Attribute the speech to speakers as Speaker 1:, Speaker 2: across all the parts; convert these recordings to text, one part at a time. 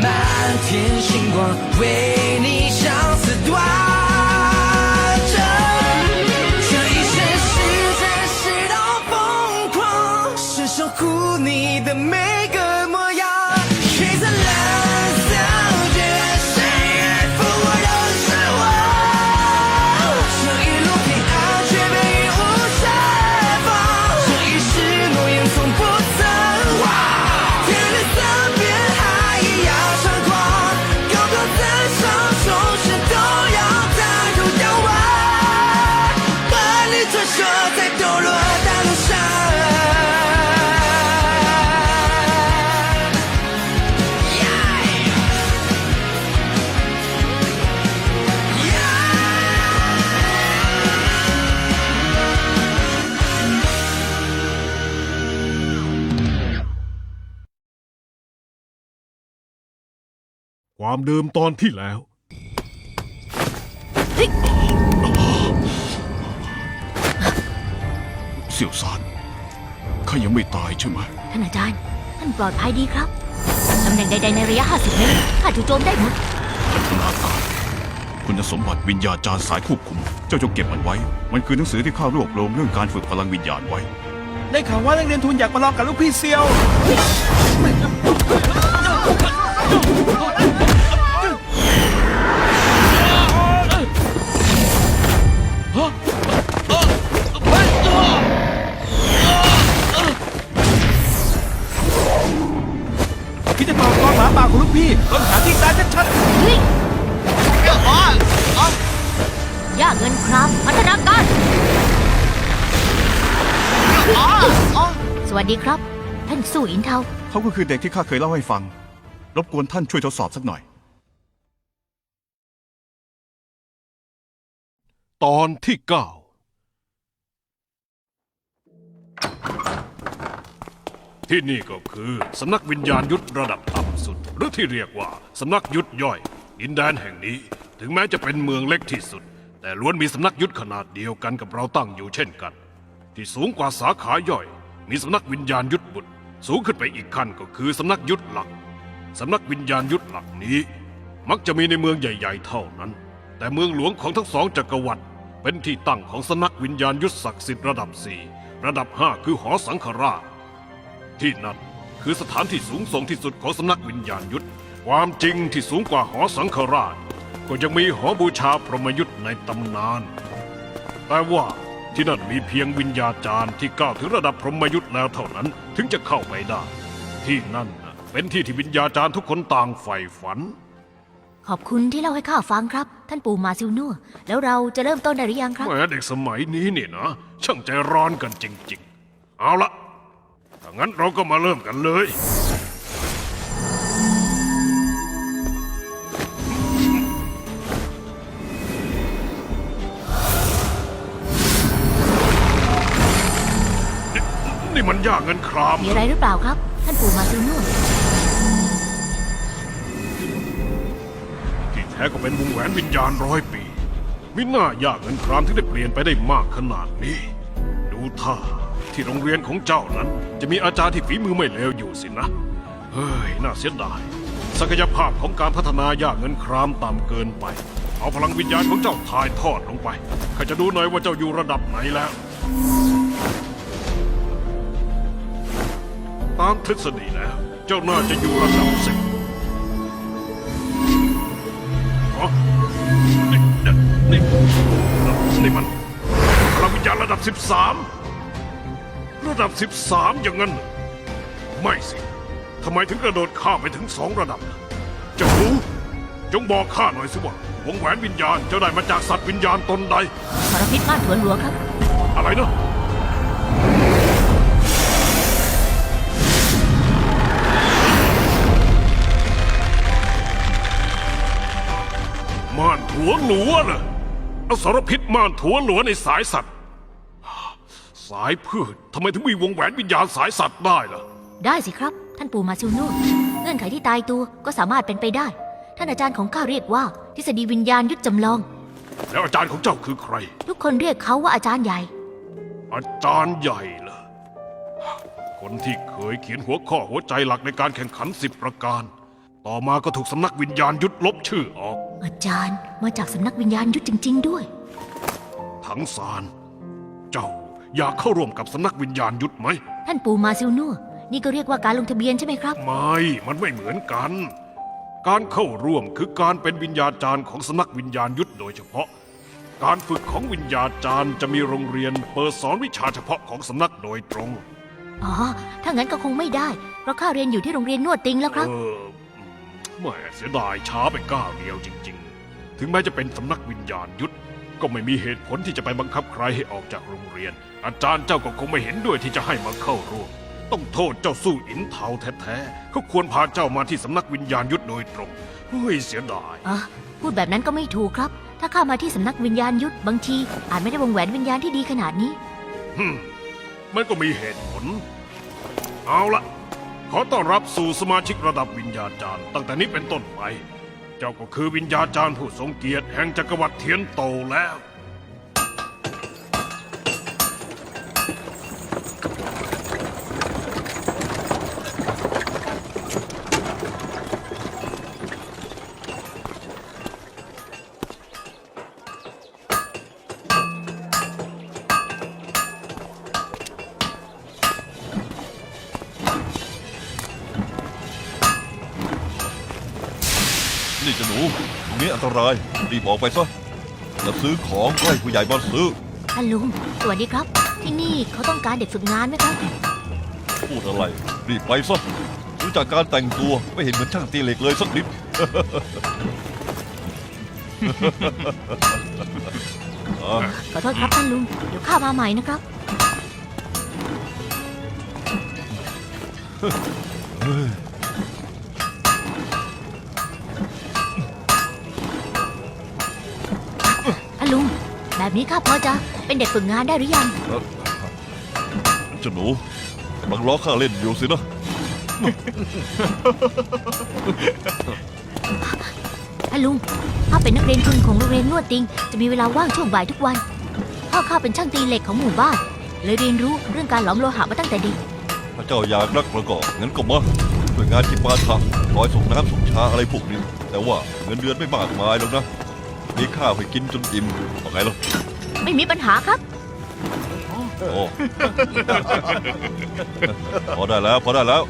Speaker 1: 满，天星光，为你相思断。
Speaker 2: ความเดิมตอนที่แล้ว
Speaker 3: เสี่ยวซานข้ายังไม่ตายใช่ไหม
Speaker 4: ท่านอาจารย์ ท่านปลอดภัยดีครับ ตำแหน่งใดๆในระยะ 50 เมตรข้าจู่โจมได้หมด
Speaker 3: พัฒนาการคุณสมบัติวิญญาจารย์สายควบคุม เจ้าจงเก็บมันไว้ มันคือหนังสือที่ข้ารวบรวมเรื่องการฝึกพลังวิญญาณไว้
Speaker 5: ได้ข่าวว่านักเรียนทุนอยากมาลองกับลูกพี่เซียว ย่า
Speaker 4: เงินครับพัฒนาการสวัสดีครับ ท่านสู้อินเทา
Speaker 3: เขาก็คือเด็กที่ข้าเคยเล่าให้ฟัง รบกวนท่านช่วยทดสอบสักหน่อย
Speaker 2: ตอนที่เก้าที่นี่ก็คือสำนักวิญญาณยุทธระดับต่ำสุด หรือที่เรียกว่าสำนักยุทธย่อยดินแดนแห่งนี้ ถึงแม้จะเป็นเมืองเล็กที่สุด แต่ล้วนมีสำนักยุทธขนาดเดียวกันกับเราตั้งอยู่เช่นกัน ที่สูงกว่าสาขาย่อย มีสำนักวิญญาณยุทธบุตร สูงขึ้นไปอีกขั้นก็คือสำนักยุทธหลักสำนักวิญญาณยุทธหลักนี้ มักจะมีในเมืองใหญ่ ๆ เท่านั้น แต่เมืองหลวงของทั้งสองจักรวรรดิเป็นที่ตั้งของสำนักวิญญาณยุทธศักดิ์สิทธิ์ระดับสี่ระดับห้าคือหอสังฆราชที่นั่นคือสถานที่สูงส่งที่สุดของสำนักวิญญาณยุทธความจริงที่สูงกว่าหอสังฆราช ก็ยังมีหอบูชาพรหมยุทธในตำนาน แต่ว่าที่นั่นมีเพียงวิญญาจารย์ที่ก้าวถึงระดับพรหมยุทธ์แล้วเท่านั้นถึงจะเข้าไปได้ ที่นั่นน่ะเป็นที่ที่วิญญาจารย์ทุกคนต่างใฝ่ฝัน
Speaker 4: ขอบคุณที่เล่าให้ข้าฟังครับ ท่านปู่มาซิลนัวแล้วเราจะเริ่มต้นได้หรือยังครับ
Speaker 2: แหมเด็กสมัยนี้เนี่ยนะ ช่างใจร้อนกันจริง ๆ เอาละถ้างั้นเราก็มาเริ่มกันเลย นี่มันยากเงินคราม
Speaker 4: มีอะไรหรือเปล่าครับ ท่านปู่มาซิลนัว
Speaker 2: ที่แท้ก็เป็นวงแหวนวิญญาณร้อยปีมิน่ายากเงินครามที่ได้เปลี่ยนไปได้มากขนาดนี้ ดูท่าที่โรงเรียนของเจ้านั้น จะมีอาจารย์ที่ฝีมือไม่เลวอยู่สินะ เฮ้ย น่าเสียดาย ศักยภาพของการพัฒนายากเงินครามต่ำเกินไป เอาพลังวิญญาณของเจ้าถ่ายทอดลงไปข้าจะดูหน่อยว่าเจ้าอยู่ระดับไหนแล้ว ตามทฤษฎีแล้ว เจ้าน่าจะอยู่ระดับสิบฮะนี่นี่นี่มันพลังวิญญาณระดับ 13 ระดับ 13 อย่างนั้นเหรอไม่สิ ทำไมถึงกระโดดข้ามไปถึงสองระดับล่ะเจ้ารู้ จงบอกข้าหน่อยสิว่าวงแหวนวิญญาณเจ้าได้มาจากสัตว์วิญญาณตนใด
Speaker 4: สารพิษม่านถวนหลวงครับ
Speaker 2: อะไรนะ ม่านถัวหลัวน่ะอสรพิษม่านถัวหลัวในสายสัตว์ สายพืชทำไมถึงมีวงแหวนวิญญาณสายสัตว์ได้ล่ะ
Speaker 4: ได้สิครับ ท่านปู่มาซิลนัวเงื่อนไขที่ตายตัวก็สามารถเป็นไปได้ ท่านอาจารย์ของข้าเรียกว่า ทฤษฎีวิญญาณยุทธจำลอง
Speaker 2: แล้วอาจารย์ของเจ้าคือใคร
Speaker 4: ทุกคนเรียกเขาว่าอาจารย์ใหญ่
Speaker 2: อาจารย์ใหญ่เหรอคนที่เคยเขียนหัวข้อหัวใจหลักในการแข่งขันสิบประการ ต่อมาก็ถูกสำนักวิญญาณยุดลบชื่อออก
Speaker 4: อาจารย์มาจากสำนักวิญญาณยุทธจริง ๆ ด้วย
Speaker 2: ทั้งสารเจ้าอยากเข้าร่วมกับสำนักวิญญาณยุดไหม
Speaker 4: ท่านปู่มาซิลนัวนี่ก็เรียกว่าการลงทะเบียนใช่ไหมครับ
Speaker 2: ไม่ มันไม่เหมือนกัน การเข้าร่วมคือการเป็นวิญญาจารย์ของสำนักวิญญาณยุทธโดยเฉพาะ การฝึกของวิญญาจารย์จะมีโรงเรียนเปิดสอนวิชาเฉพาะของสำนักโดยตรง
Speaker 4: อ๋อ ถ้างั้นก็คงไม่ได้ เพราะข้าเรียนอยู่ที่โรงเรียนนวดติงแล้วครับ
Speaker 2: เออ แหม่เสียดายช้าไปก้าวเดียวจริง ๆ ถึงแม้จะเป็นสำนักวิญญาณยุทธก็ไม่มีเหตุผลที่จะไปบังคับใครให้ออกจากโรงเรียน อาจารย์เจ้าก็คงไม่เห็นด้วยที่จะให้มาเข้าร่วม ต้องโทษเจ้าสู้อินเทาแท้ๆเขาควรพาเจ้ามาที่สำนักวิญญาณยุทธโดยตรงเฮ้ยเสียดาย
Speaker 4: อะพูดแบบนั้นก็ไม่ถูกครับ ถ้าข้ามาที่สำนักวิญญาณยุทธบางที อาจไม่ได้วงแหวนวิญญาณที่ดีขนาดนี้
Speaker 2: ฮึมมันก็มีเหตุผล เอาละ ขอต้อนรับสู่สมาชิกระดับวิญญาจารย์ ตั้งแต่นี้เป็นต้นไป เจ้าก็คือวิญญาจารย์ผู้ทรงเกียรติแห่งจักรวรรดิเทียนโตแล้ว
Speaker 6: นี่เจะหนูตรงนี้อันตราย รีบออกไปซะจะซื้อของก็ให้ผู้ใหญ่มาซื้อ
Speaker 4: ท่านลุง สวัสดีครับ ที่นี่เขาต้องการเด็กฝึกงานไหมครับ
Speaker 6: พูดอะไร รีบไปซะรู้จากการแต่งตัวไม่เห็นเหมือนช่างตีเหล็กเลยสักนิดอะ
Speaker 4: ขอโทษครับท่านลุง เดี๋ยวข้ามาใหม่นะครับท่านลุง แบบนี้ข้าพอจะเป็นเด็กฝึกงานได้หรือยัง
Speaker 6: เจ้าหนูกำลังล้อข้าเล่นอยู่สินะ
Speaker 4: ท่านลุงข้าเป็นนักเรียนทุนของโรงเรียนนวดติง จะมีเวลาว่างช่วงบ่ายทุกวัน พ่อข้าเป็นช่างตีเหล็กของหมู่บ้าน เลยเรียนรู้เรื่องการหลอมโลหะมาตั้งแต่เด็ก
Speaker 6: ถ้าเจ้าอยากรักประกอบงั้นก็มาด้วยงานที่ปาถะคอยส่งน้ำส่งชาอะไรพวกนี้ แต่ว่าเงินเดือนไม่มากมายหรอกนะ มีข้าวให้กินจนอิ่มว่าไงล่ะ
Speaker 4: ไม่มีปัญหาครับ
Speaker 6: โอ้พอได้แล้ว พอได้แล้ว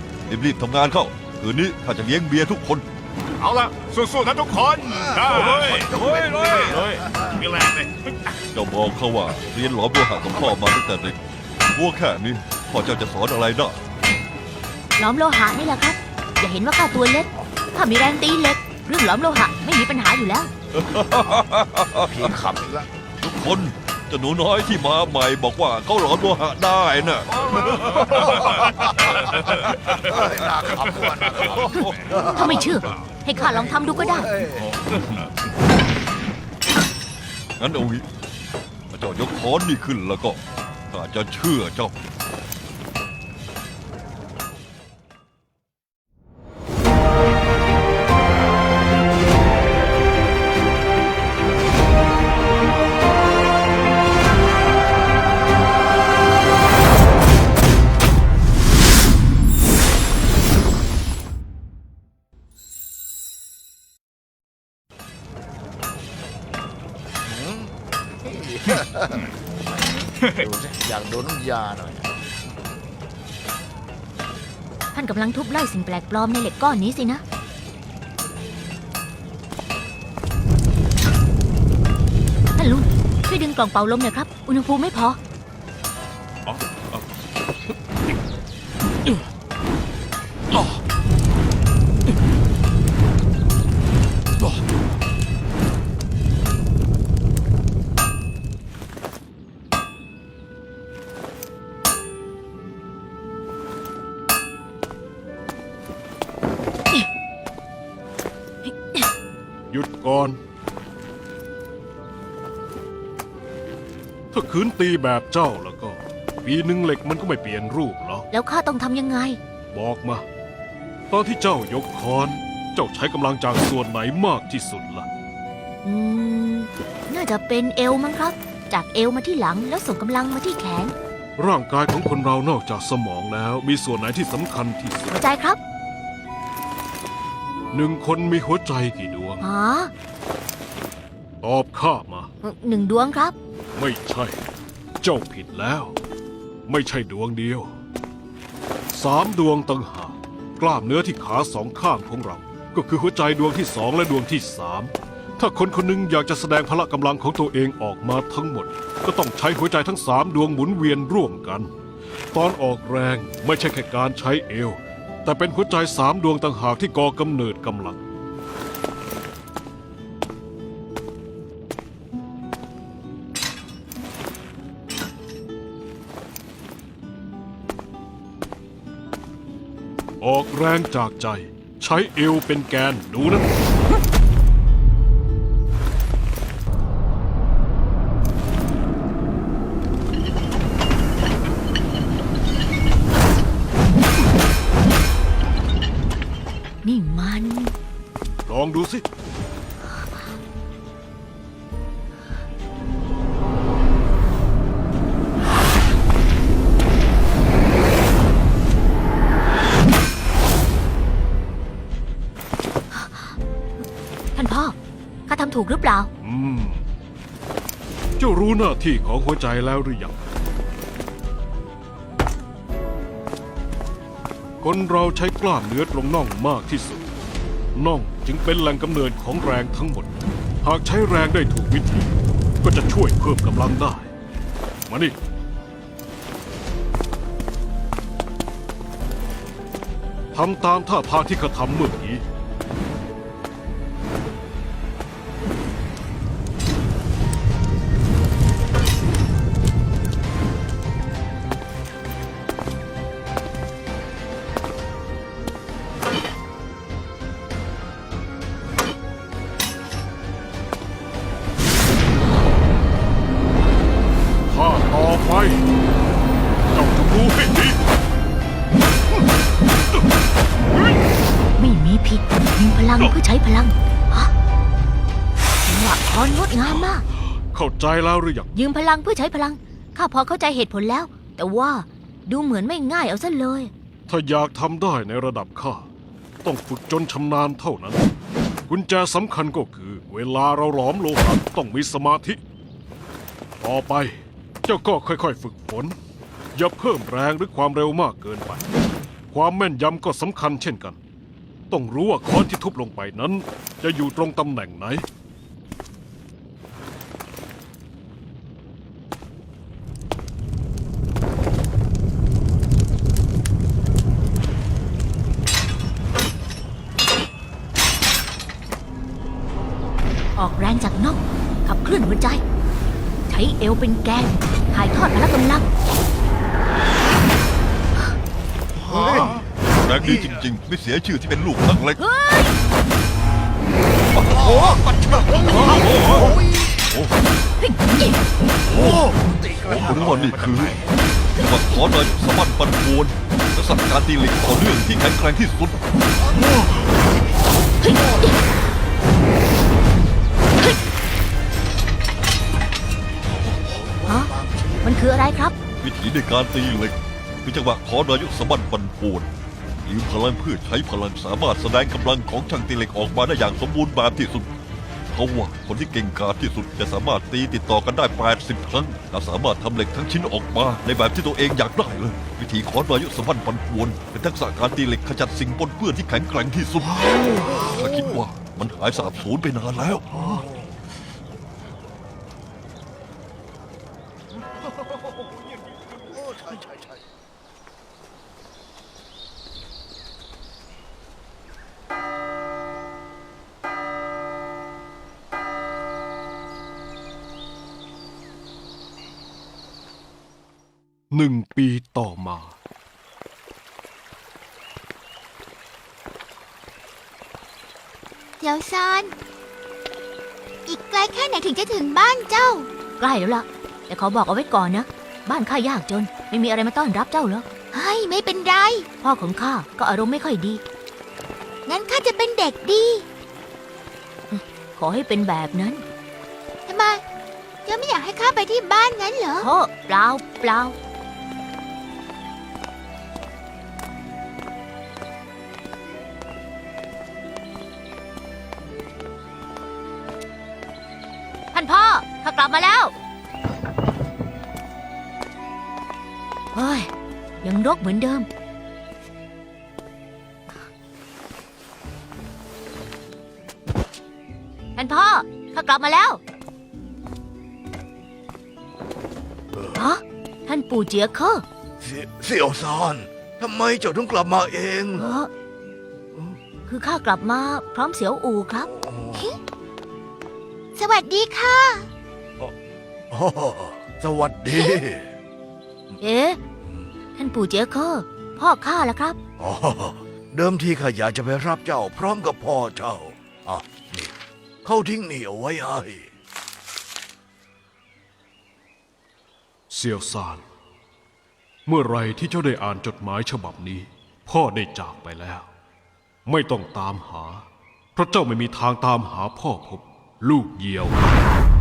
Speaker 6: รีบๆทำงานเข้า คืนนี้ข้าจะเลี้ยงเบียร์ทุกคน
Speaker 5: เอาละสู้ๆนะทุกคนได้เฮ้ยเฮ้ยเฮ้ยมีแรงเลย
Speaker 6: เจ้าบอกเขาว่าเรียนหลอมโลหะกับพ่อมาตั้งแต่เด็กวัวแค่นี้พ่อเจ้าจะสอนอะไรได้
Speaker 4: หลอมโลหะนี่แหละครับ อย่าเห็นว่าข้าตัวเล็ก ข้ามีแรงตีเหล็กเรื่องหลอมโลหะไม่มีปัญหาอยู่แล้ว
Speaker 5: ผีขำอีกแล้ว
Speaker 6: ทุกคนเจ้าหนูน้อยที่มาใหม่บอกว่าเขาหลอมโลหะได้น่ะ
Speaker 5: น่าขำว่ะน่าขำ
Speaker 4: ถ้าไม่เชื่อ ให้ข้าลองทำดูก็ได้
Speaker 6: งั้นเอางี้ถ้าเจ้ายกค้อนนี่ขึ้นแล้วก็ข้าจะเชื่อเจ้า
Speaker 5: ยาหน่อย
Speaker 4: ท่านกำลังทุบไล่สิ่งแปลกปลอมในเหล็กก้อนนี้สินะ ท่านลุงช่วยดึงกล่องเป่าลมหน่อยครับ อุณหภูมิไม่พอ
Speaker 2: ขืนตีแบบเจ้าแล้วก็ ปีหนึ่งเหล็กมันก็ไม่เปลี่ยนรูปหรอก
Speaker 4: แล้วข้าต้องทำยังไง
Speaker 2: บอกมา ตอนที่เจ้ายกค้อน เจ้าใช้กำลังจากส่วนไหนมากที่สุดล่ะ
Speaker 4: อืม น่าจะเป็นเอวมั้งครับ จากเอวมาที่หลังแล้วส่งกำลังมาที่แขน
Speaker 2: ร่างกายของคนเรานอกจากสมองแล้ว มีส่วนไหนที่สำคัญที่สุด
Speaker 4: หัวใจครับ
Speaker 2: หนึ่งคนมีหัวใจกี่ดวง
Speaker 4: อ๋อ
Speaker 2: ตอบข้ามา
Speaker 4: หนึ่งดวงครับ
Speaker 2: ไม่ใช่ เจ้าผิดแล้ว ไม่ใช่ดวงเดียว สามดวงต่างหากกล้ามเนื้อที่ขาสองข้างของเรา ก็คือหัวใจดวงที่สองและดวงที่สามถ้าคนคนหนึงอยากจะแสดงพละกำลังของตัวเองออกมาทั้งหมด ก็ต้องใช้หัวใจทั้งสามดวงหมุนเวียนร่วมกัน ตอนออกแรงไม่ใช่แค่การใช้เอว แต่เป็นหัวใจสามดวงต่างหากที่ก่อกำเนิดกำลัง ออกแรงจากใจ ใช้เอวเป็นแกนดูนะ
Speaker 4: นี่มัน
Speaker 2: ลองดูสิ
Speaker 4: ถูกหรือเปล่า
Speaker 2: อืม เจ้ารู้หน้าที่ของหัวใจแล้วหรือยัง คนเราใช้กล้ามเนื้อตรงน่องมากที่สุด น่องจึงเป็นแหล่งกำเนิดของแรงทั้งหมด หากใช้แรงได้ถูกวิธี ก็จะช่วยเพิ่มกำลังได้ มานี่ ทำตามท่าทางที่ข้าทำเมื่อกี้
Speaker 4: ลังฮะจังหวะคอนงดงามมาก
Speaker 2: เข้าใจแล้วหรือยัง
Speaker 4: ยืมพลังเพื่อใช้พลัง ข้าพอเข้าใจเหตุผลแล้ว แต่ว่าดูเหมือนไม่ง่ายเอาซะเลย
Speaker 2: ถ้าอยากทำได้ในระดับข้า ต้องฝึกจนชำนาญเท่านั้น กุญแจสำคัญก็คือ เวลาเราหลอมโลหะต้องมีสมาธิ ต่อไปเจ้าก็ค่อยๆ ฝึกฝน อย่าเพิ่มแรงหรือความเร็วมากเกินไป ความแม่นยำก็สำคัญเช่นกัน ต้องรู้ว่าค้อนที่ทุบลงไปนั้น จะอยู่ตรงตำแหน่งไหน
Speaker 4: ออกแรงจากนองขับเคลื่อนหัวใจ ใช้เอวเป็นแกนถ่ายทอดพละกำลัง
Speaker 6: ดีจริงๆ ไม่เสียชื่อที่เป็นลูกหนังเล็กผมว่านี่คือว่าขอหน่อยสะบันปันปวนและสัตว์การตีเหล็กต่อเนื่องที่แข็งแกร่งที่สุด
Speaker 4: ฮะมันคืออะไรครับ
Speaker 6: วิธีในการตีเหล็กคือจังหวะขอนายกสะบันปันปวน ยืมพลังเพื่อใช้พลังสามารถแสดงกำลังของช่างตีเหล็กออกมาได้อย่างสมบูรณ์แบบที่สุดเขาว่าคนที่เก่งกาจที่สุดจะสามารถตีติดต่อกันได้ 80 ครั้ง และสามารถทำเหล็กทั้งชิ้นออกมา ในแบบที่ตัวเองอยากได้เลย วิธีขอนายกสะบันปันปวน เป็นทักษะการตีเหล็กขจัดสิ่งปนเปื้อนที่แข็งแกร่งที่สุดข้าคิดว่ามันหายสาบสูญไปนานแล้ว
Speaker 2: หนึ่งปีต่อมา
Speaker 7: เดี๋ยวซาน อีกไกลแค่ไหนถึงจะถึงบ้านเจ้า
Speaker 4: ใกล้แล้วล่ะ แต่ขอบอกเอาไว้ก่อนนะ บ้านข้ายากจน ไม่มีอะไรมาต้อนรับเจ้าหรอก
Speaker 7: เฮ้ยไม่เป็นไร
Speaker 4: พ่อของข้าก็อารมณ์ไม่ค่อยดี
Speaker 7: งั้นข้าจะเป็นเด็กดี
Speaker 4: ขอให้เป็นแบบนั้น
Speaker 7: ทำไมเจ้าไม่อยากให้ข้าไปที่บ้านงั้นเหรอ
Speaker 4: โอ้เปล่าเปล่าากลับมาแล้วเฮ้ยยังรกเหมือนเดิม ท่านพ่อข้ากลับมาแล้วฮะท่านปู่เจียเคอร์
Speaker 8: เสี่ยวซานทำไมเจ้าถึงกลับมาเอง
Speaker 4: เออคือข้ากลับมาพร้อมเสียวอูครับ
Speaker 7: สวัสดีค่ะ
Speaker 8: โอ้สวัสดี
Speaker 4: เอ๊ะ ท่านปู่เจียเคอร์พ่อข้าแล้วครับ
Speaker 8: อ๋อ เดิมทีข้าอยากจะไปรับเจ้าพร้อมกับพ่อเจ้าอะนี่เขาทิ้งเหนียวไว้ให้
Speaker 2: เซียวซาน เมื่อไหรที่เจ้าได้อ่านจดหมายฉบับนี้ พ่อได้จากไปแล้ว ไม่ต้องตามหา เพราะเจ้าไม่มีทางตามหาพ่อพบ ลูกเหยี่ยว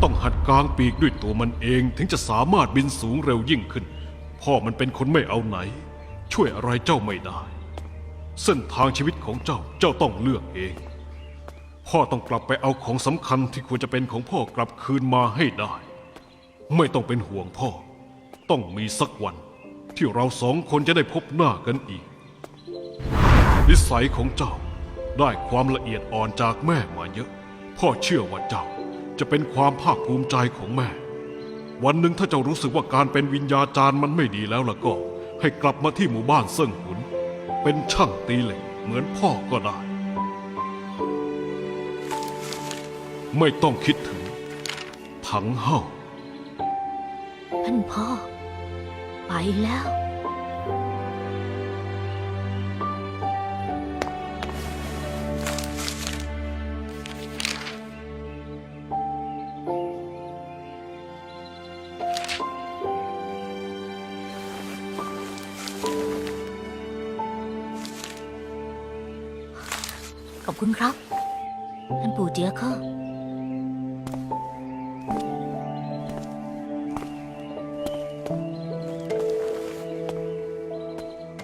Speaker 2: ต้องหัดกลางปีกด้วยตัวมันเองถึงจะสามารถบินสูงเร็วยิ่งขึ้น พ่อมันเป็นคนไม่เอาไหน ช่วยอะไรเจ้าไม่ได้ เส้นทางชีวิตของเจ้าเจ้าต้องเลือกเอง พ่อต้องกลับไปเอาของสำคัญที่ควรจะเป็นของพ่อกลับคืนมาให้ได้ ไม่ต้องเป็นห่วงพ่อ ต้องมีสักวัน ที่เราสองคนจะได้พบหน้ากันอีก นิสัยของเจ้าได้ความละเอียดอ่อนจากแม่มาเยอะ พ่อเชื่อว่าเจ้าจะเป็นความภาคภูมิใจของแม่ วันหนึ่งถ้าเจ้ารู้สึกว่าการเป็นวิญญาจารย์มันไม่ดีแล้วล่ะก็ ให้กลับมาที่หมู่บ้านเซิ่งหุน เป็นช่างตีเหล็กเหมือนพ่อก็ได้ ไม่ต้องคิดถึง ถังเห่า
Speaker 4: ท่านพ่อ ไปแล้ว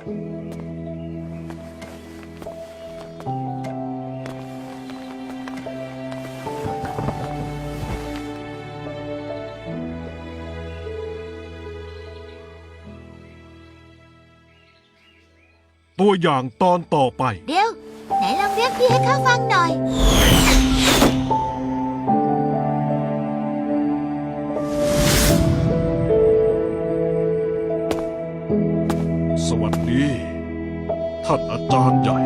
Speaker 2: ตัวอย่างตอนต่อไป
Speaker 7: เดี๋ยว ไหนลองเรียกพี่ให้ข้าฟังหน่อย
Speaker 2: สวั